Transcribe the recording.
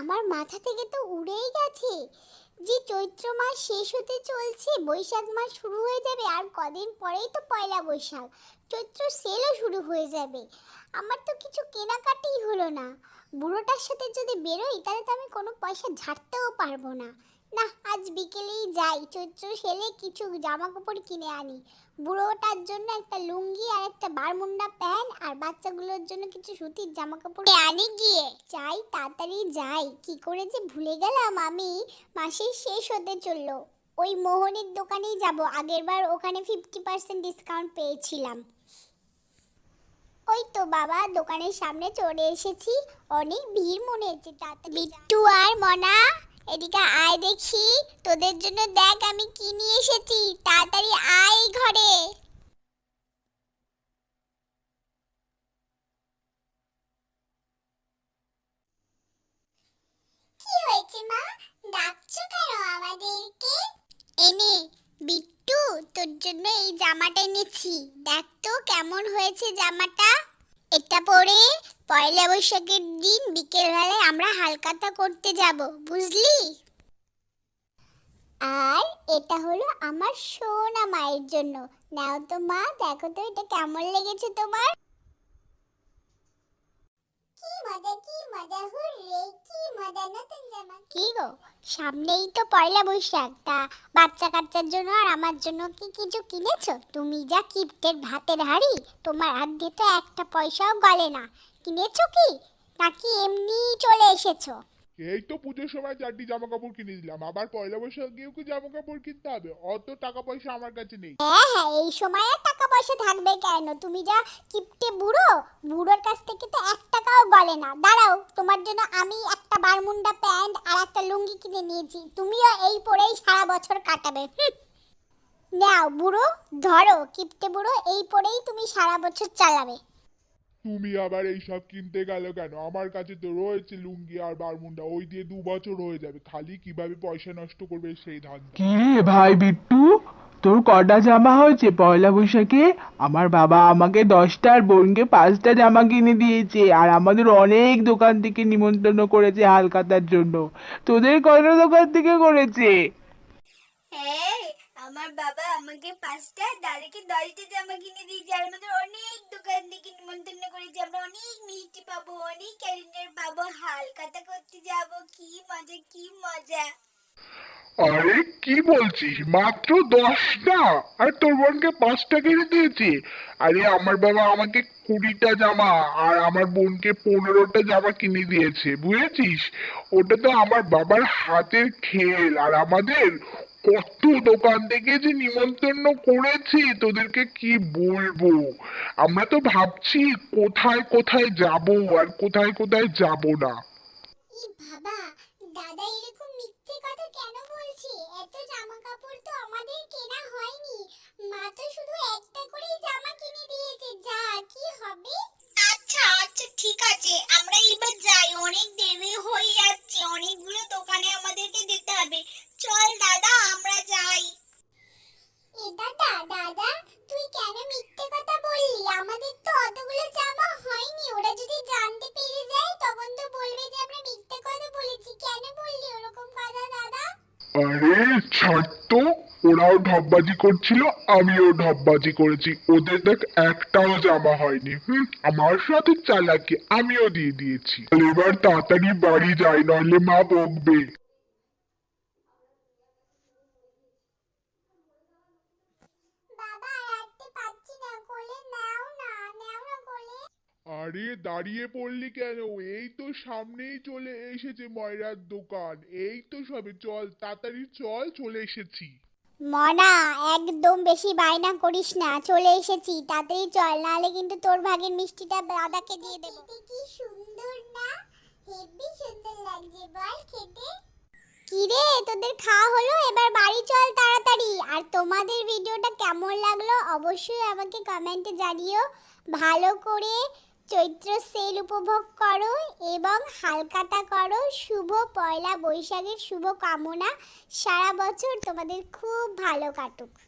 আমার মাথা থেকে তো উড়েই গেছে। যে চৈত্র মাস শেষ হতে চলছে, বৈশাখ মাস শুরু হয়ে যাবে আর কদিন পরেই তো পয়লা বৈশাখ। চৈত্র সেলও শুরু হয়ে যাবে। আমার তো কিছু কেনাকাটাই হলো না। বুড়োটার সাথে যদি বেরোই, তাহলে তো আমি কোনো পয়সা ঝাড়তেও পারব না। না, আজ বিকেলেই যাই। চৈত্র সেলে কিছু জামা কাপড় কিনে আনি। বুড়োটার জন্য একটা লুঙ্গি আর একটা বারমুন্ডা প্যান্ট আর বাচ্চাগুলোর জন্য কিছু সুতির জামা কাপড় আনি গিয়ে। যাই, তাড়াতাড়ি যাই। কি করে যে ভুলে গেলাম আমি। মাসের শেষ হতে চলল। ওই মোহনের দোকানেই যাব। আগেরবার ওখানে ফিফটি পার্সেন্ট ডিসকাউন্ট পেয়েছিলাম। ওই তো বাবা, দোকানের সামনে চলে এসেছি। অনেক ভিড় মনে হচ্ছে, তাড়াতাড়ি বিট্টু আর মনা এদিকে আয় দেখি তোদের জন্য দেখ আমি কি নিয়ে এসেছি। তাড়াতাড়ি আয় ঘরে। কি হয়েছে মা? ডাকছো কেন আমাদেরকে? এনে বিট্টু তোর জন্য এই জামাটা এনেছি। দেখ তো কেমন হয়েছে জামাটা। এটা পরে পয়লা বৈশাখের দিন বিকেলবেলায় আমরা হালকাতা করতে যাব, বুঝলি? আর এটা হলো আমার সোনা মায়ের জন্য। নাও তো মা, দেখো তো এটা কেমন লেগেছে তোমার। কি মজা কি মজা হুররে কি মজা, নতুন জামা। কি গো, সামনেই তো পয়লা বৈশাখ। তা বাচ্চা কাচ্চার জন্য আর আমার জন্য কি কিছু কিনেছো? তুমি যা কিপ্টের ভাতের হাড়ি, তোমার হাত দিয়ে তো একটা পয়সাও গলে না। কিনেছো কি? নাকি এমনি চলে এসেছ? এই তো পুজোর সময় চারটি জামা কাপড় কিনে দিলাম। আবার পয়লা বৈশাখ গিয়েও কি জামা কাপড় কিনতে হবে? অত টাকা পয়সা আমার কাছে নেই। হ্যাঁ হ্যাঁ এই সময় আর টাকা পয়সা থাকবে কেন? তুমি যা কিপটে বুড়ো বুড়োর কাছ থেকে তো এক টাকাও গলে না। দাঁড়াও তোমার জন্য আমি একটা বারমুন্ডা প্যান্ট আর একটা লুঙ্গি কিনে নিয়েছি। তুমিও এই পরেই সারা বছর কাটাবে। নাও বুড়ো ধরো কিপটে বুড়ো এই পরেই তুমি সারা বছর চালাবে। তুমি আবার এই সব কিনতে গেল কেন? আমার কাছে তো রয়েছে লুঙ্গি আর বারমুন্ডা ওই দিয়ে দু বছর হয়ে যাবে। খালি কীভাবে পয়সা নষ্ট করবে সেই ধান্দা কি রে ভাই বিট্টু? তোর কটা জামা হয়েছে? পয়লা বৈশাখে আমার বাবা আমাকে দশটা আর বোনকে পাঁচটা জামা কিনে দিয়েছে আর আমাদের অনেক দোকান থেকে নিমন্ত্রণ করেছে হালখাতার জন্য। তোদের কয়টা দোকান থেকে করেছে? আমার বাবা আমাকে পাঁচটা, দাদাকে দশটা জামা কিনে দিয়েছে আর আমাদের অনেক দোকান থেকে নিমন্ত্রণ করেছে। আমরা অনেক মিষ্টি পাবো, অনেক ক্যালেন্ডার পাবো, হালখাতা করতে যাব। কি মজা কি মজা। আরে, কি বলছিস? মাত্র দশটা? আর, তোর বোনকে পাঁচটা কিনে দিয়েছে। আরে, আমার বাবা আমাকে কুড়িটা জামা আর আমার বোনকে পনেরোটা জামা কিনে দিয়েছে, বুঝেছিস? ওটা তো আমার বাবার হাতের খেল আর আমাদের কত দোকান থেকে যে নিমন্ত্রণ করেছে, তোদেরকে কি বলব? আমরা তো ভাবছি কোথায় কোথায় যাব আর কোথায় কোথায় যাব না। বাবা, দাদা এরকম মিথ্যে কথা কেন বলছে? এত জামা কাপড় তো আমাদের আরে, ছাড় তো। ওরাও ঢপবাজি করছিল, আমিও ঢপবাজি করেছি। ওদের দেখ, একটাও জামা হয়নি। হুম, আমার সাথে চালাকি, আমিও দিয়ে দিয়েছি। এবার তাড়াতাড়ি বাড়ি যাই, নইলে মা বকবে বাবা রাখতে পাচ্ছি না কোলে নাও না নাও না কোলে আরে দাঁড়িয়ে পড়লি কেন? এই তো সামনেই চলে এসেছে ময়রার দোকান। এই তো সবে চল তাড়াতাড়ি চল চলে এসেছি। মনা একদম বেশি বায়না করিস না চলে এসেছি তাড়াতাড়ি চল নাহলে কিন্তু তোর ভাগের মিষ্টিটা দাদাকে দিয়ে দেবো। কি সুন্দর না? হেভি সুন্দর লাগছে বল খেতে। কি রে তোদের খাওয়া হলো? এবার বাড়ি চল তাড়াতাড়ি। আর তোমাদের ভিডিওটা কেমন লাগল অবশ্যই আমাকে কমেন্টে জানিও। ভালো করে চৈত্র সেল উপভোগ করো এবং হালকাতা করো। শুভ পয়লা বৈশাখের শুভ কামনা। সারা বছর তোমাদের খুব ভালো কাটুক।